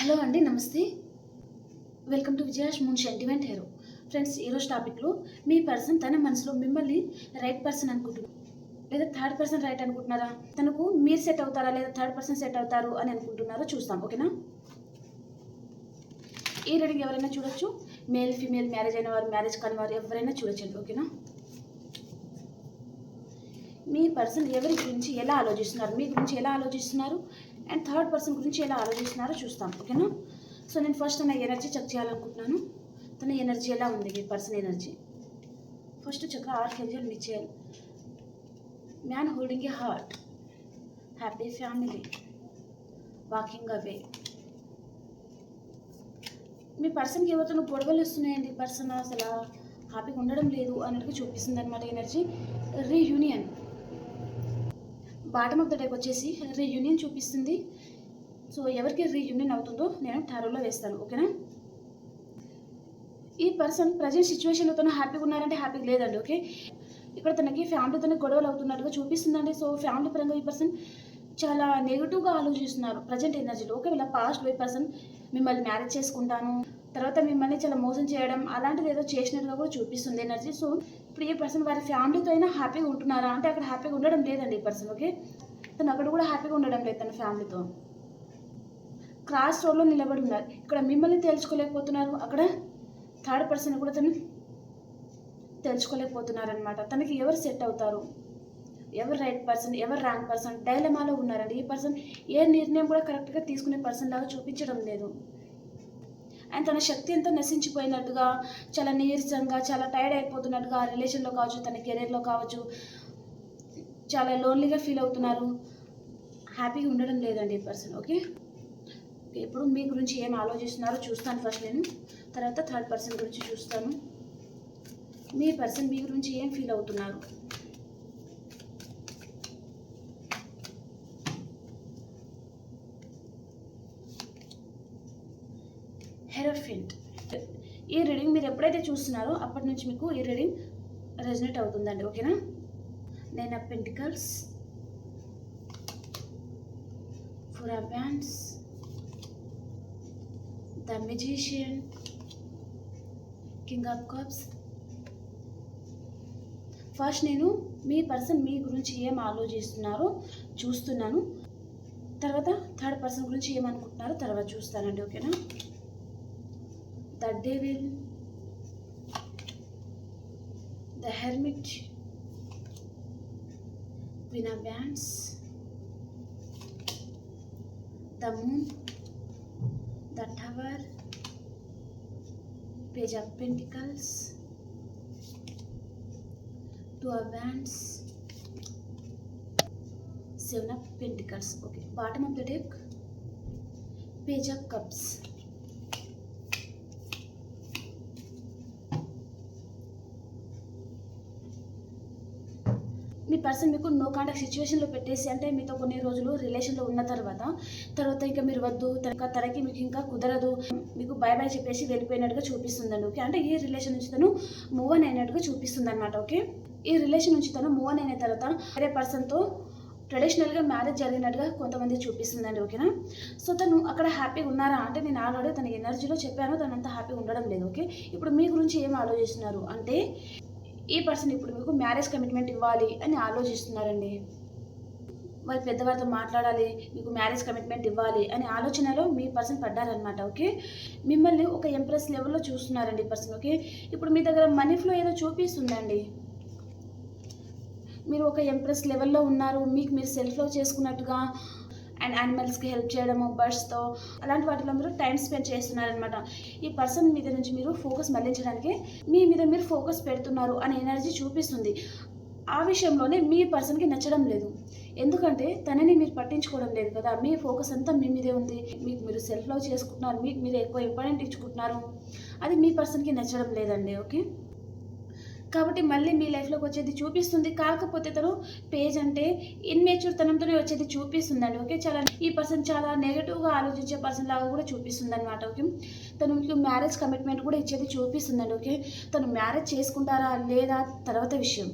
Hello అండి నమస్తే. Welcome to విజయాష్ మూన్ సెంటిమెంట్ హీరో ఫ్రెండ్స్ ఈరోజు టాపిక్లో మీ పర్సన్ తన మనసులో మిమ్మల్ని రైట్ పర్సన్ అనుకుంటున్నారు. లేదా థర్డ్ పర్సన్ రైట్ అనుకుంటున్నారా? తనకు మీరు సెట్ అవుతారా లేదా థర్డ్ పర్సన్ సెట్ అవుతారు అని అనుకుంటున్నారో చూస్తాం ఓకేనా ఈ రీడింగ్ ఎవరైనా చూడొచ్చు? మేల్ ఫీమేల్ మ్యారేజ్ అయిన వారు మ్యారేజ్ కాని వారు ఎవరైనా చూడొచ్చండి ఓకేనా మీ పర్సన్ ఎవరి గురించి ఎలా ఆలోచిస్తున్నారు? మీ గురించి ఎలా ఆలోచిస్తున్నారు? అండ్ థర్డ్ పర్సన్ గురించి ఎలా ఆలోచిస్తున్నారో చూస్తాం ఓకేనా? సో నేను ఫస్ట్ తన ఎనర్జీ చెక్ చేయాలనుకుంటున్నాను. తన ఎనర్జీ ఎలా ఉంది? మీ పర్సన్ ఎనర్జీ. ఫస్ట్ చక్ర art angel మిచ్చేయాలి man holding a heart happy family walking away మీ పర్సన్కి ఏవైతే గొడవలు వస్తున్నాయండి పర్సన్ అసలు హ్యాపీగా ఉండడం లేదు అన్నట్టుగా చూపిస్తుంది అనమాట energy reunion bottom of the deck వచ్చేసి రీయూనియన్ చూపిస్తుంది. సో ఎవరికి రీయూనియన్ అవుతుందో నేను టారోలో వేస్తాను ఓకేనా? ఈ పర్సన్ ప్రజెంట్ సిచ్యువేషన్లో తను హ్యాపీగా ఉన్నారంటే హ్యాపీగా లేదండి ఓకే? ఇక్కడ తనకి ఫ్యామిలీతోనే గొడవలు అవుతున్నట్టుగా చూపిస్తుందండి. సో ఫ్యామిలీ పరంగా ఈ పర్సన్ చాలా నెగిటివ్గా ఆలోచిస్తున్నారు ప్రజెంట్ ఎనర్జీలో ఓకే? వీళ్ళ పాస్ట్ వై పర్సన్ మిమ్మల్ని మ్యారేజ్ చేసుకుంటాను తర్వాత మిమ్మల్ని చాలా మోసం చేయడం అలాంటిది ఏదో చేసినట్టుగా కూడా చూపిస్తుంది ఎనర్జీ సో ఇప్పుడు ఏ పర్సన్ వారి ఫ్యామిలీతో అయినా హ్యాపీగా ఉంటున్నారా? అంటే అక్కడ హ్యాపీగా ఉండడం లేదండి ఈ పర్సన్ ఓకే? తను అక్కడ కూడా హ్యాపీగా ఉండడం లేదు తన ఫ్యామిలీతో. క్రాస్ రోడ్లో నిలబడి ఉన్నారు. ఇక్కడ మిమ్మల్ని తెలుసుకోలేకపోతున్నారు. అక్కడ థర్డ్ పర్సన్ కూడా తను తెలుసుకోలేకపోతున్నారనమాట తనకి ఎవరు సెట్ అవుతారు? ఎవరు రైట్ పర్సన్ ఎవరు రాంగ్ పర్సన్? డైలమాలో ఉన్నారండి. ఈ పర్సన్ ఏ నిర్ణయం కూడా కరెక్ట్గా తీసుకునే పర్సన్ లాగా చూపించడం లేదు. అండ్ తన శక్తి అంతా నశించిపోయినట్టుగా చాలా నీరసంగా చాలా టైర్డ్ అయిపోతున్నట్టుగా ఆ రిలేషన్లో కావచ్చు తన కెరీర్లో కావచ్చు చాలా లోన్లీగా ఫీల్ అవుతున్నారు. హ్యాపీగా ఉండడం లేదండి ఈ పర్సన్ ఓకే ఓకే ఇప్పుడు మీ గురించి ఏం ఆలోచిస్తున్నారో చూస్తాను ఫస్ట్ నేను. తర్వాత థర్డ్ పర్సన్ గురించి చూస్తాను. మీ పర్సన్ మీ గురించి ఏం ఫీల్ అవుతున్నారు హెరోఫింట్ ఈ రీడింగ్ మీరు ఎప్పుడైతే చూస్తున్నారో అప్పటి నుంచి మీకు ఈ రీడింగ్ రెజనేట్ అవుతుందండి ఓకేనా? నేను ఆ పెంటికల్స్ ఫోర్ ఆ wands the musician king of cups first నేను మీ పర్సన్ మీ గురించి ఏం ఆలోచిస్తున్నారో చూస్తున్నాను. తర్వాత థర్డ్ పర్సన్ గురించి ఏమనుకుంటున్నారో తర్వాత చూస్తానండి ఓకేనా? The devil the hermit, Queen of Wands, the moon, the tower, page of pentacles, two of wands, seven of pentacles. Okay, bottom of the deck, page of cups. మీ పర్సన్ మీకు no contact సిచ్యువేషన్లో పెట్టేసి అంటే మీతో కొన్ని రోజులు రిలేషన్లో ఉన్న తర్వాత తర్వాత ఇంకా మీరు వద్దు తనక తనకి మీకు ఇంకా కుదరదు మీకు బై బై చెప్పేసి వెళ్ళిపోయినట్టుగా చూపిస్తుందండి ఓకే అంటే ఈ రిలేషన్ నుంచి తను మూవ్ అని అయినట్టుగా చూపిస్తుంది అనమాట ఓకే ఈ రిలేషన్ నుంచి తను మూవ్ అని అయిన తర్వాత వేరే పర్సన్తో ట్రెడిషనల్గా మ్యారేజ్ జరిగినట్టుగా కొంతమంది చూపిస్తుందండి ఓకేనా సో తను అక్కడ హ్యాపీగా ఉన్నారా? అంటే నేను ఆల్రెడీ తన ఎనర్జీలో చెప్పాను తను అంత హ్యాపీగా ఉండడం లేదు ఓకే ఇప్పుడు మీ గురించి ఏం ఆలోచిస్తున్నారు? అంటే ఈ పర్సన్ ఇప్పుడు మీకు మ్యారేజ్ కమిట్మెంట్ ఇవ్వాలి అని ఆలోచిస్తున్నారండి. మరి పెద్దవారితో మాట్లాడాలి మీకు మ్యారేజ్ కమిట్మెంట్ ఇవ్వాలి అనే ఆలోచనలో మీ పర్సన్ పడ్డారనమాట ఓకే? మిమ్మల్ని ఒక ఎంప్రెస్ లెవెల్లో చూస్తున్నారండి ఈ పర్సన్ ఓకే? ఇప్పుడు మీ దగ్గర మనీ ఫ్లో ఏదో చూపిస్తుందండి. మీరు ఒక ఎంప్రెస్ లెవెల్లో ఉన్నారు మీకు మీరు సెల్ఫ్ లవ్ చేసుకున్నట్టుగా అండ్ యానిమల్స్కి హెల్ప్ చేయడము బర్డ్స్తో అలాంటి వాటిలో మీరు టైం స్పెండ్ చేస్తున్నారనమాట ఈ పర్సన్ మీద నుంచి మీరు ఫోకస్ మళ్ళించడానికి మీ మీద మీరు ఫోకస్ పెడుతున్నారు అనే ఎనర్జీ చూపిస్తుంది. ఆ విషయంలోనే మీ పర్సన్కి నచ్చడం లేదు. ఎందుకంటే తనని మీరు పట్టించుకోవడం లేదు కదా. మీ ఫోకస్ అంతా మీ మీదే ఉంది. మీకు మీరు సెల్ఫ్ లవ్ చేసుకుంటున్నారు. మీకు మీరు ఎక్కువ ఇంపార్టెంట్ ఇచ్చుకుంటున్నారు. అది మీ పర్సన్కి నచ్చడం లేదండి ఓకే? కాబట్టి మళ్ళీ మీ లైఫ్లోకి వచ్చేది చూపిస్తుంది. కాకపోతే తను పేజ్ అంటే ఇన్మేచ్యూర్ తనంతోనే వచ్చేది చూపిస్తుందండి. ఓకే చాలా ఈ పర్సన్ చాలా నెగిటివ్గా ఆలోచించే పర్సన్ లాగా కూడా చూపిస్తుంది అనమాట ఓకే తను మీకు మ్యారేజ్ కమిట్మెంట్ కూడా ఇచ్చేది చూపిస్తుందండి. ఓకే తను మ్యారేజ్ చేసుకుంటారా లేదా తర్వాత విషయం.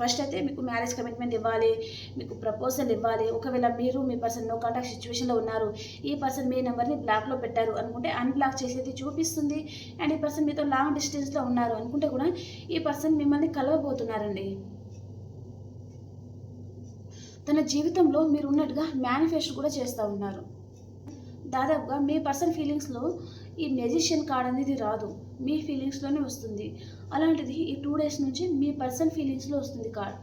ఫస్ట్ అయితే మీకు మ్యారేజ్ కమిట్మెంట్ ఇవ్వాలి మీకు ప్రపోజల్ ఇవ్వాలి. ఒకవేళ మీరు మీ పర్సన్ నో కాంటాక్ట్ సిచ్యువేషన్లో ఉన్నారు ఈ పర్సన్ మీ నెంబర్ని బ్లాక్లో పెట్టారు అనుకుంటే అన్బ్లాక్ చేసేది చూపిస్తుంది అండ్ ఈ పర్సన్ మీతో లాంగ్ డిస్టెన్స్లో ఉన్నారు అనుకుంటే కూడా ఈ పర్సన్ మిమ్మల్ని కలవబోతున్నారండి. తన జీవితంలో మీరు ఉన్నట్టుగా మేనిఫెస్టో కూడా చేస్తూ ఉన్నారు. దాదాపుగా మీ పర్సన్ ఫీలింగ్స్లో ఈ మెజిషియన్ కార్డ్ అనేది రాదు. మీ ఫీలింగ్స్లోనే వస్తుంది. అలాంటిది ఈ టూ డేస్ నుంచి మీ పర్సన్ ఫీలింగ్స్లో వస్తుంది కార్డ్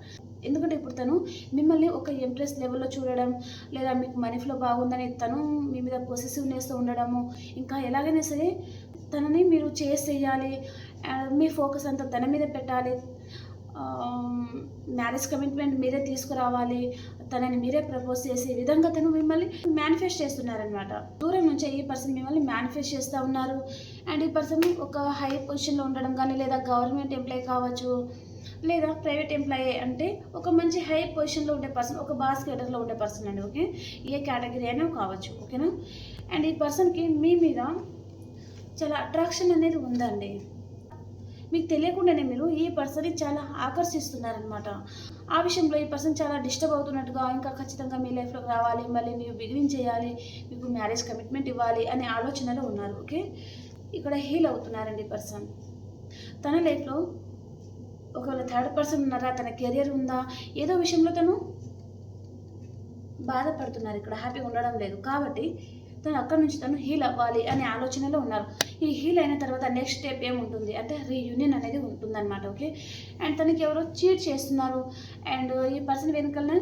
ఎందుకంటే ఇప్పుడు తను మిమ్మల్ని ఒక ఎంప్రెస్ లెవెల్లో చూడడం లేదా మీకు మనీ ఫ్లో బాగుందని తను మీ మీద పొసెసివ్నెస్తో ఉండడము ఇంకా ఎలాగైనా సరే తనని మీరు చేసేయాలి మీ ఫోకస్ అంతా తన మీద పెట్టాలి. మ్యారేజ్ కమిట్మెంట్ మీరే తీసుకురావాలి తనని మీరే ప్రపోజ్ చేసే విధంగా తను మిమ్మల్ని మేనిఫెస్ట్ చేస్తున్నారనమాట దూరం నుంచి ఈ పర్సన్ మిమ్మల్ని మేనిఫెస్ట్ చేస్తూ ఉన్నారు. అండ్ ఈ పర్సన్ ఒక హై పొజిషన్లో ఉండడం కానీ లేదా గవర్నమెంట్ ఎంప్లాయ్ కావచ్చు లేదా ప్రైవేట్ ఎంప్లాయీ అంటే ఒక మంచి హై పొజిషన్లో ఉండే పర్సన్ ఒక బాస్ కేటర్లో ఉండే పర్సన్ అండి ఓకే ఏ కేటగిరీ అయినా కావచ్చు ఓకేనా అండ్ ఈ పర్సన్కి మీ మీద చాలా అట్రాక్షన్ అనేది ఉందండి. మీకు తెలియకుండానే మీరు ఈ పర్సన్ని చాలా ఆకర్షిస్తున్నారనమాట ఆ విషయంలో ఈ పర్సన్ చాలా డిస్టర్బ్ అవుతున్నట్టుగా ఇంకా ఖచ్చితంగా మీ లైఫ్లోకి రావాలి మళ్ళీ మీరు బిగినింగ్ చేయాలి మీకు మ్యారేజ్ కమిట్మెంట్ ఇవ్వాలి అనే ఆలోచనలో ఉన్నారు ఓకే? ఇక్కడ హీల్ అవుతున్నారండి ఈ పర్సన్. తన లైఫ్లో ఒకవేళ థర్డ్ పర్సన్ ఉన్నారా తన కెరియర్ ఉందా ఏదో విషయంలో తను బాధపడుతున్నారు ఇక్కడ హ్యాపీగా ఉండడం లేదు. కాబట్టి తను అక్కడి నుంచి తను హీల్ అవ్వాలి అనే ఆలోచనలో ఉన్నారు. ఈ హీల్ అయిన తర్వాత నెక్స్ట్ స్టెప్ ఏముంటుంది? అంటే రీయూనియన్ అనేది ఉంటుందన్నమాట ఓకే అండ్ తనకి ఎవరో చీట్ చేస్తున్నారు. అండ్ ఈ పర్సన్ వెనుకలనే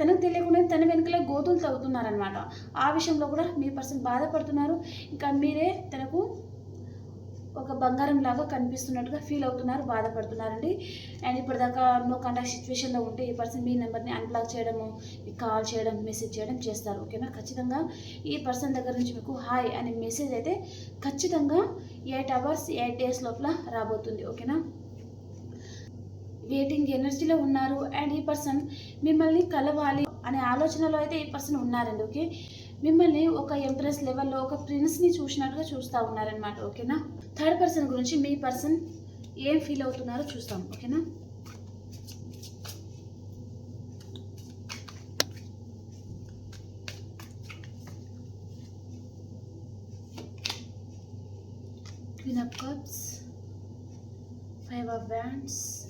తనకు తెలియకుండా తన వెనుకల గోతులు తవ్వుతున్నారనమాట ఆ విషయంలో కూడా మీ పర్సన్ బాధపడుతున్నారు. ఇంకా మీరే తనకు ఒక బంగారం లాగా కనిపిస్తున్నట్టుగా ఫీల్ అవుతున్నారు బాధపడుతున్నారండి. అండ్ ఇప్పటిదాకా నో కాంటాక్ట్ సిచ్యువేషన్లో ఉంటే ఈ పర్సన్ మీ నెంబర్ని అన్బ్లాక్ చేయడము కాల్ చేయడం మెసేజ్ చేయడం చేస్తారు ఓకేనా? ఖచ్చితంగా ఈ పర్సన్ దగ్గర నుంచి మీకు హాయ్ అనే మెసేజ్ అయితే ఖచ్చితంగా ఎయిట్ అవర్స్ ఎయిట్ డేస్ లోపల రాబోతుంది ఓకేనా? వెయిటింగ్ ఎనర్జీలో ఉన్నారు. అండ్ ఈ పర్సన్ మిమ్మల్ని కలవాలి అనే ఆలోచనలో అయితే ఈ పర్సన్ ఉన్నారండి ఓకే? మిమ్మల్ని ఒక ఎంప్రెస్ లెవెల్లో ఒక ప్రిన్స్ని చూసినట్టుగా చూస్తూ ఉన్నారనమాట ఓకేనా? థర్డ్ పర్సన్ గురించి మీ పర్సన్ ఏం ఫీల్ అవుతున్నారో చూస్తాం ఓకేనా? Queen of Cups, Five of Wands,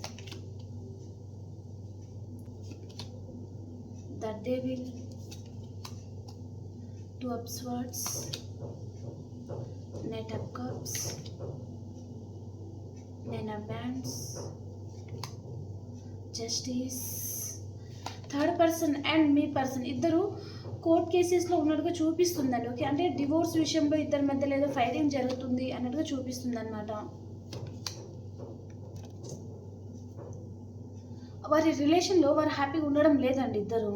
the Devil, Two of Swords, Knight of Cups, Nine of Wands, justice third person and me person ఇద్దరు కోర్ట్ కేసెస్లో ఉన్నట్టుగా చూపిస్తుందండి ఓకే అంటే డివోర్స్ విషయంలో ఇద్దరి మధ్యలో ఏదో ఫైరింగ్ జరుగుతుంది అన్నట్టుగా చూపిస్తుంది అనమాట వారి రిలేషన్లో వారు హ్యాపీగా ఉండడం లేదండి ఇద్దరు.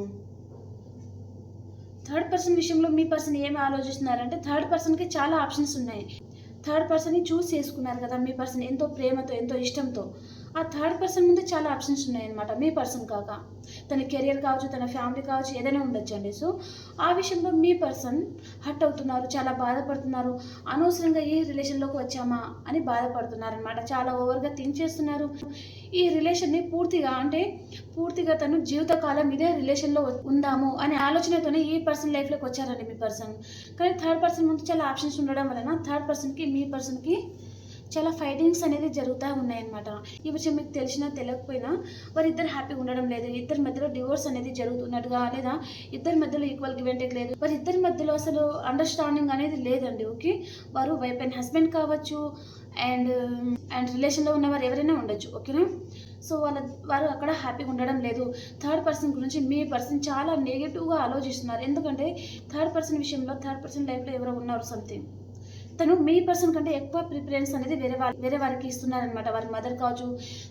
థర్డ్ పర్సన్ విషయంలో మీ పర్సన్ ఏమి ఆలోచిస్తున్నారంటే థర్డ్ పర్సన్కి చాలా ఆప్షన్స్ ఉన్నాయి. థర్డ్ పర్సన్ని చూస్ చేసుకున్నారు కదా మీ పర్సన్ ఎంతో ప్రేమతో ఎంతో ఇష్టంతో. ఆ థర్డ్ పర్సన్ ముందు చాలా ఆప్షన్స్ ఉన్నాయన్నమాట. మీ పర్సన్ కాక తన కెరియర్ కావచ్చు తన ఫ్యామిలీ కావచ్చు ఏదైనా ఉండొచ్చండి. సో ఆ విషయంలో మీ పర్సన్ హర్ట్ అవుతున్నారు చాలా బాధపడుతున్నారు. అనవసరంగా ఈ రిలేషన్లోకి వచ్చామా అని బాధపడుతున్నారు అనమాట చాలా ఓవర్గా థింక్ చేస్తున్నారు. ఈ రిలేషన్ని పూర్తిగా అంటే పూర్తిగా తను జీవితకాలం ఇదే రిలేషన్లో ఉందాము అనే ఆలోచనతోనే ఈ పర్సన్ లైఫ్లోకి వచ్చారండి మీ పర్సన్. కానీ థర్డ్ పర్సన్ ముందు చాలా ఆప్షన్స్ ఉండడం వలన థర్డ్ పర్సన్కి మీ పర్సన్కి చాలా ఫైటింగ్స్ అనేది జరుగుతూ ఉన్నాయన్నమాట. ఈ విషయం మీకు తెలిసినా తెలియకపోయినా వారిద్దరు హ్యాపీగా ఉండడం లేదు. ఇద్దరి మధ్యలో డివోర్స్ అనేది జరుగుతున్నట్టుగా లేదా ఇద్దరి మధ్యలో ఈక్వల్ గివ్ లేదు. వారి ఇద్దరి మధ్యలో అసలు అండర్స్టాండింగ్ అనేది లేదండి. ఓకే? వారు వైఫ్ అండ్ హస్బెండ్ కావచ్చు అండ్ అండ్ రిలేషన్లో ఉన్న వారు ఎవరైనా ఉండొచ్చు. ఓకేనా? సో వాళ్ళ వారు అక్కడ హ్యాపీగా ఉండడం లేదు. థర్డ్ పర్సన్ గురించి మీ పర్సన్ చాలా నెగిటివ్గా ఆలోచిస్తున్నారు. ఎందుకంటే థర్డ్ పర్సన్ విషయంలో థర్డ్ పర్సన్ లైఫ్లో ఎవరో ఉన్నారు సంథింగ్. తను మీ పర్సన్ కంటే ఎక్కువ ప్రిఫరెన్స్ అనేది వేరే వారి వేరే వారికి ఇస్తున్నారనమాట వారి మదర్ కావచ్చు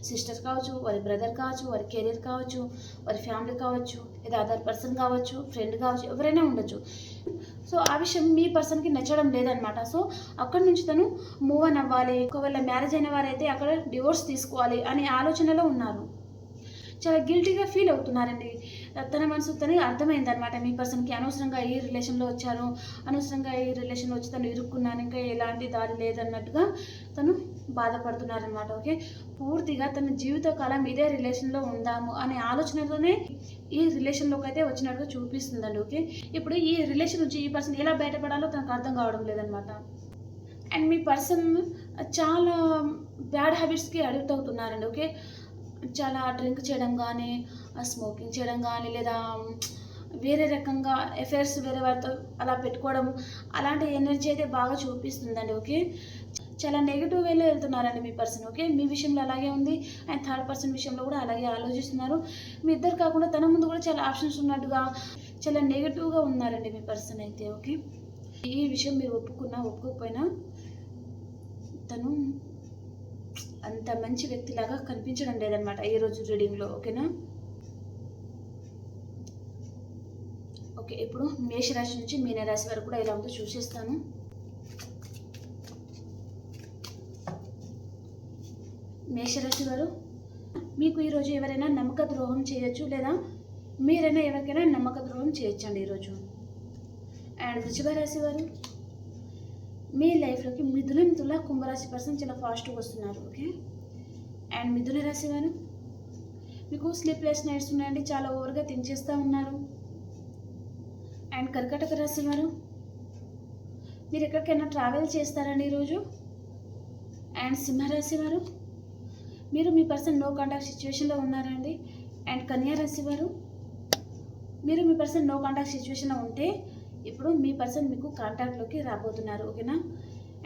సిస్టర్ కావచ్చు వారి బ్రదర్ కావచ్చు వారి కెరీర్ కావచ్చు వారి ఫ్యామిలీ కావచ్చు లేదా అదర్ పర్సన్ కావచ్చు ఫ్రెండ్ కావచ్చు ఎవరైనా ఉండొచ్చు. సో ఆ విషయం మీ పర్సన్కి నచ్చడం లేదనమాట సో అక్కడి నుంచి తను మూవ్ అని అవ్వాలి. ఒకవేళ మ్యారేజ్ అయిన వారైతే అక్కడ డివోర్స్ తీసుకోవాలి అనే ఆలోచనలో ఉన్నారు. చాలా గిల్టీగా ఫీల్ అవుతున్నారండి. తన మనసు తనకి అర్థమైంది అనమాట మీ పర్సన్కి అనవసరంగా ఈ రిలేషన్లో వచ్చాను అనవసరంగా ఈ రిలేషన్లో వచ్చి తను ఇరుక్కున్నాను ఇంకా ఎలాంటి దారి లేదన్నట్టుగా తను బాధపడుతున్నారనమాట ఓకే? పూర్తిగా తన జీవితకాలం ఇదే రిలేషన్లో ఉందాము అనే ఆలోచనతోనే ఈ రిలేషన్లోకి అయితే వచ్చినట్టుగా చూపిస్తుందండి. ఓకే? ఇప్పుడు ఈ రిలేషన్ నుంచి ఈ పర్సన్ ఎలా బయటపడాలో తనకు అర్థం కావడం లేదనమాట అండ్ మీ పర్సన్ చాలా బ్యాడ్ హ్యాబిట్స్కి అడిక్ట్ అవుతున్నారండి. ఓకే? చాలా డ్రింక్ చేయడం కానీ స్మోకింగ్ చేయడం కానీ లేదా వేరే రకంగా ఎఫైర్స్ వేరే వారితో అలా పెట్టుకోవడం అలాంటి ఎనర్జీ అయితే బాగా చూపిస్తుందండి ఓకే? చాలా నెగిటివ్ వేలో వెళ్తున్నారండి మీ పర్సన్ ఓకే? మీ విషయంలో అలాగే ఉంది అండ్ థర్డ్ పర్సన్ విషయంలో కూడా అలాగే ఆలోచిస్తున్నారు. మీ ఇద్దరు కాకుండా తన ముందు కూడా చాలా ఆప్షన్స్ ఉన్నట్టుగా చాలా నెగిటివ్గా ఉన్నారండి మీ పర్సన్ అయితే ఓకే? ఈ విషయం మీరు ఒప్పుకున్నా ఒప్పుకోకపోయినా తను అంత మంచి వ్యక్తిలాగా కనిపించడం లేదనమాట ఈ రోజు రీడింగ్లో ఓకేనా ఓకే ఇప్పుడు మేషరాశి నుంచి మీనరాశి వరకు కూడా ఇలా ఉందో చూసేస్తాను. మేషరాశి వారు మీకు ఈరోజు ఎవరైనా నమ్మక ద్రోహం చేయొచ్చు లేదా మీరైనా ఎవరికైనా నమ్మక ద్రోహం చేయొచ్చండి ఈరోజు అండ్ వృషభ రాశి వారు మీ లైఫ్లోకి మిథునం తుల కుంభరాశి పర్సన్ చాలా ఫాస్ట్గా వస్తున్నారు ఓకే? అండ్ మిథున రాశి వారు? మీకు స్లీప్లెస్ నైట్స్ ఉన్నాయండి చాలా ఓవర్గా తించేస్తూ ఉన్నారు. అండ్ కర్కటక రాశి వారు? మీరు ఎక్కడికైనా ట్రావెల్ చేస్తారండి ఈరోజు? అండ్ సింహరాశి వారు? మీరు మీ పర్సన్ నో కాంటాక్ట్ సిచ్యువేషన్లో ఉన్నారండి. అండ్ కన్యా రాశి వారు? మీరు మీ పర్సన్ నో కాంటాక్ట్ సిచ్యువేషన్లో ఉంటే ఇప్పుడు మీ పర్సన్ మీకు కాంటాక్ట్లోకి రాబోతున్నారు ఓకేనా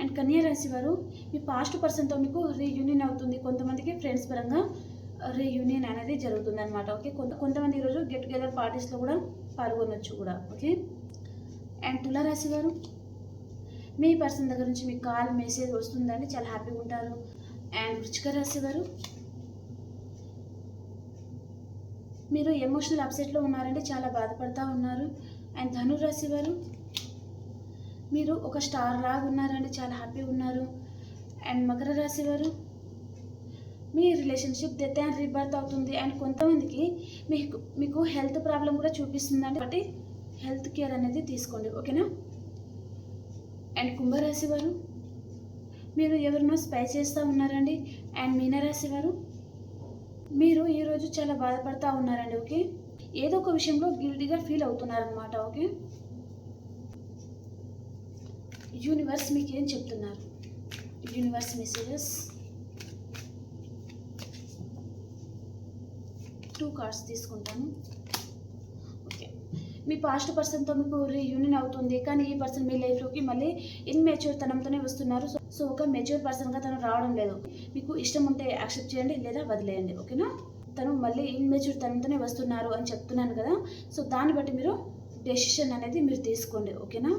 అండ్ కన్యా రాశి వారు మీ పాస్ట్ పర్సన్తో మీకు రీయూనియన్ అవుతుంది. కొంతమందికి ఫ్రెండ్స్ పరంగా రీయూనియన్ అనేది జరుగుతుంది అనమాట ఓకే కొంత కొంతమంది ఈరోజు గెట్ టుగెదర్ పార్టీస్లో కూడా పాల్గొనొచ్చు కూడా ఓకే అండ్ తులారాశి వారు మీ పర్సన్ దగ్గర నుంచి మీకు కాల్ మెసేజ్ వస్తుందండి చాలా హ్యాపీగా ఉంటారు. అండ్ వృచ్చిక రాశి వారు మీరు ఎమోషనల్ అప్సెట్లో ఉన్నారంటే చాలా బాధపడతా ఉన్నారు. అండ్ ధనురాశి వారు మీరు ఒక స్టార్ లాగా ఉన్నారండి చాలా హ్యాపీగా ఉన్నారు. అండ్ మకర రాశి వారు మీ రిలేషన్షిప్ డెత్ అండ్ రీబర్త్ అవుతుంది. అండ్ కొంతమందికి మీకు మీకు హెల్త్ ప్రాబ్లం కూడా చూపిస్తుందండి. కాబట్టి హెల్త్ కేర్ అనేది తీసుకోండి ఓకేనా? అండ్ కుంభరాశి వారు మీరు ఎవరినో స్పై చేస్తూ ఉన్నారండి. అండ్ మీనరాశి వారు మీరు ఈరోజు చాలా బాధపడుతూ ఉన్నారండి ఓకే? ఏదో ఒక విషయంలో గిల్టీగా ఫీల్ అవుతున్నారనమాట ఓకే? యూనివర్స్ మీకు ఏం చెప్తున్నారు? Universe messages. టూ కార్డ్స్ తీసుకుంటాను. మీ పాస్ట్ పర్సన్తో మీకు రీయూనియన్ అవుతుంది కానీ ఈ పర్సన్ మీ లైఫ్లోకి మళ్ళీ ఇన్మెచ్యూర్ తనంతోనే వస్తున్నారు. సో సో ఒక మెచ్యూర్ పర్సన్గా తను రావడం లేదు. మీకు ఇష్టం ఉంటే యాక్సెప్ట్ చేయండి లేదా వదిలేయండి ఓకేనా? తను మళ్ళీ ఇన్మెచ్యూర్ తనంతోనే వస్తున్నారు అని చెప్తున్నాను కదా. సో దాన్ని బట్టి మీరు డెసిషన్ అనేది మీరు తీసుకోండి. ఓకేనా?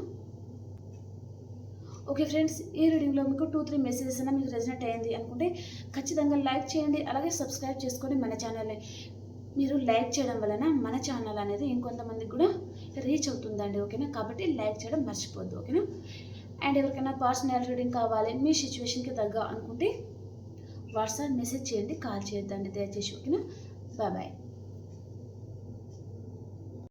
ఓకే ఫ్రెండ్స్ ఈ రీడింగ్లో మీకు టూ త్రీ మెసేజెస్ అయినా మీకు రెజనెట్ అయ్యింది అనుకుంటే ఖచ్చితంగా లైక్ చేయండి అలాగే సబ్స్క్రైబ్ చేసుకోండి మన ఛానల్ని. మీరు లైక్ చేయడం వలన మన ఛానల్ అనేది ఇంకొంతమందికి కూడా రీచ్ అవుతుందండి ఓకేనా? కాబట్టి లైక్ చేయడం మర్చిపోద్దు ఓకేనా? అండ్ ఎవరికైనా పర్సనల్ రీడింగ్ కావాలి మీ సిచ్యువేషన్కి తగ్గ అనుకుంటే వాట్సాప్ మెసేజ్ చేయండి కాల్ చేయొద్దండి దయచేసి ఓకేనా? Bye bye.